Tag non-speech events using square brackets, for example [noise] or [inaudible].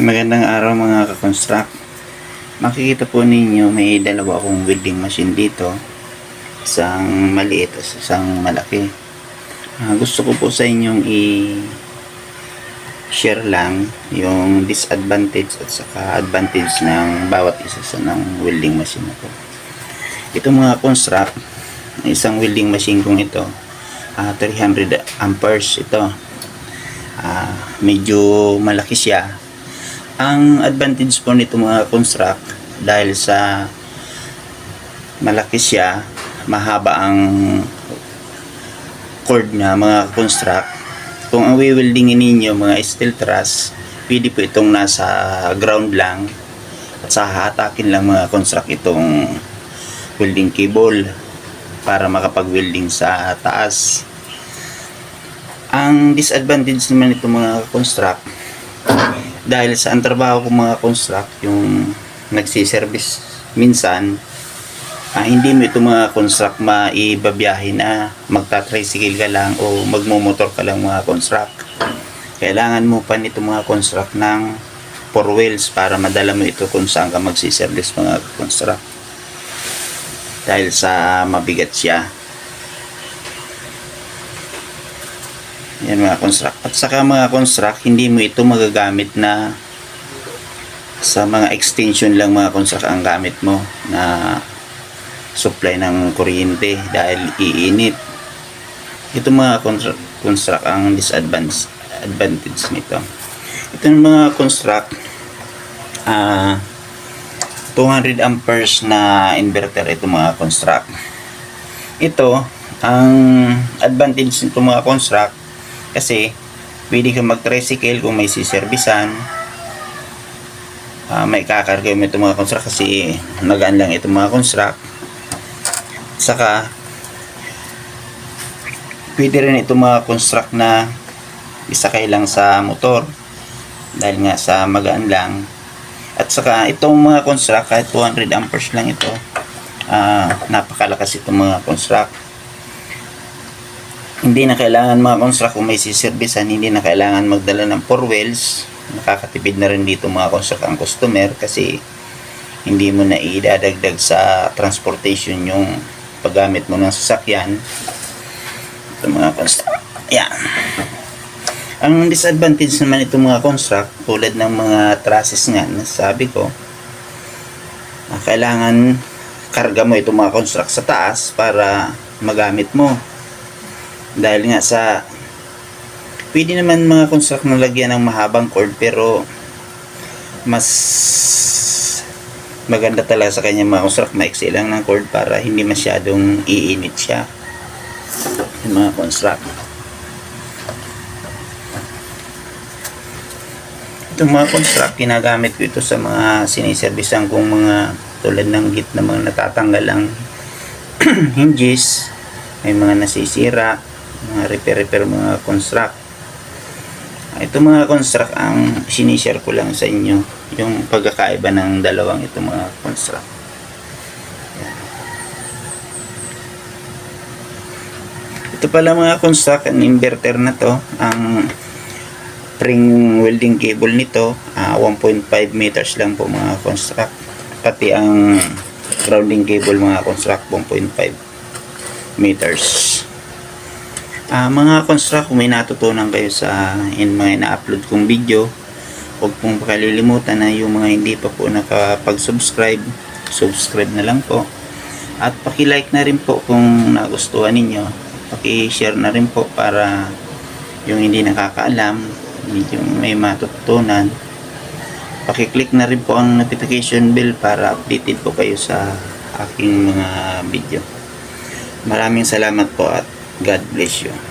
Magandang araw mga kakonstruct. Makikita po ninyo may dalawa akong welding machine dito. Isang maliit at isang malaki. Ah, gusto ko po sa inyong i-share lang yung disadvantage at saka advantage ng bawat isa sa ng welding machine na to. Ito mga construct, isang welding machine kong ito, ah, 300 amperes ito. Ah, medyo malaki siya ang advantage po nito mga construct dahil sa malaki siya, mahaba ang cord na mga construct. Kung ang wiweldingin ninyo mga steel truss, pwede po itong nasa ground lang at sa hatakin lang mga construct itong welding cable para makapag-welding sa taas. Ang disadvantage naman ito mga construct dahil sa ang trabaho ko mga construct yung nagsiservice minsan ah, hindi mo ito mga construct maibabiyahe na magta-tricycle ka lang o magmumotor ka lang mga construct. Kailangan mo pa nito mga construct ng four wheels para madala mo ito kung saan ka magsiservice mga construct. Dahil sa mabigat siya Yan mga construct. At saka mga construct, hindi mo ito magagamit na sa mga extension lang mga construct ang gamit mo na supply ng kuryente dahil iinit. Ito mga construct, construct ang disadvantage advantage nito. Ito mga construct ah 200 amperes na inverter ito mga construct. Ito ang advantage nito mga construct kasi pwede kang mag-tricycle kung may siservisan. Uh, may kakarga mo itong mga construct kasi nagaan lang itong mga construct. Saka pwede rin itong mga construct na isakay lang sa motor dahil nga sa magaan lang. At saka itong mga construct kahit 200 amperes lang ito uh, napakalakas itong mga construct hindi na kailangan mga construct kung may siservisan, hindi na kailangan magdala ng four wheels. Nakakatipid na rin dito mga construct ang customer kasi hindi mo na idadagdag sa transportation yung paggamit mo ng sasakyan. Ito mga construct. Yan. Ang disadvantage naman ito mga construct, tulad ng mga trusses nga, nasabi ko, na kailangan karga mo ito mga construct sa taas para magamit mo dahil nga sa pwede naman mga construct na lagyan ng mahabang cord pero mas maganda talaga sa kanya mga construct. Maiksi lang ng cord para hindi masyadong iinit siya. Yung mga construct. Itong mga construct ginagamit ko ito sa mga siniservisan kong mga tulad ng git na mga natatanggal ang [clears throat] hinges. May mga nasisira mga repair-repair mga construct. Ito mga construct ang sinishare ko lang sa inyo yung pagkakaiba ng dalawang ito mga construct. Ito pala mga construct ang inverter na to ang spring welding cable nito ah, 1.5 meters lang po mga construct. Pati ang grounding cable mga construct 1.5 meters Ah, mga construct, kung may natutunan kayo sa in mga na-upload kong video, huwag pong pakalilimutan na yung mga hindi pa po nakapag-subscribe, subscribe na lang po. At paki-like na rin po kung nagustuhan ninyo. Paki-share na rin po para yung hindi nakakaalam, medyo may matutunan. Paki-click na rin po ang notification bell para updated po kayo sa aking mga video. Maraming salamat po at God bless you.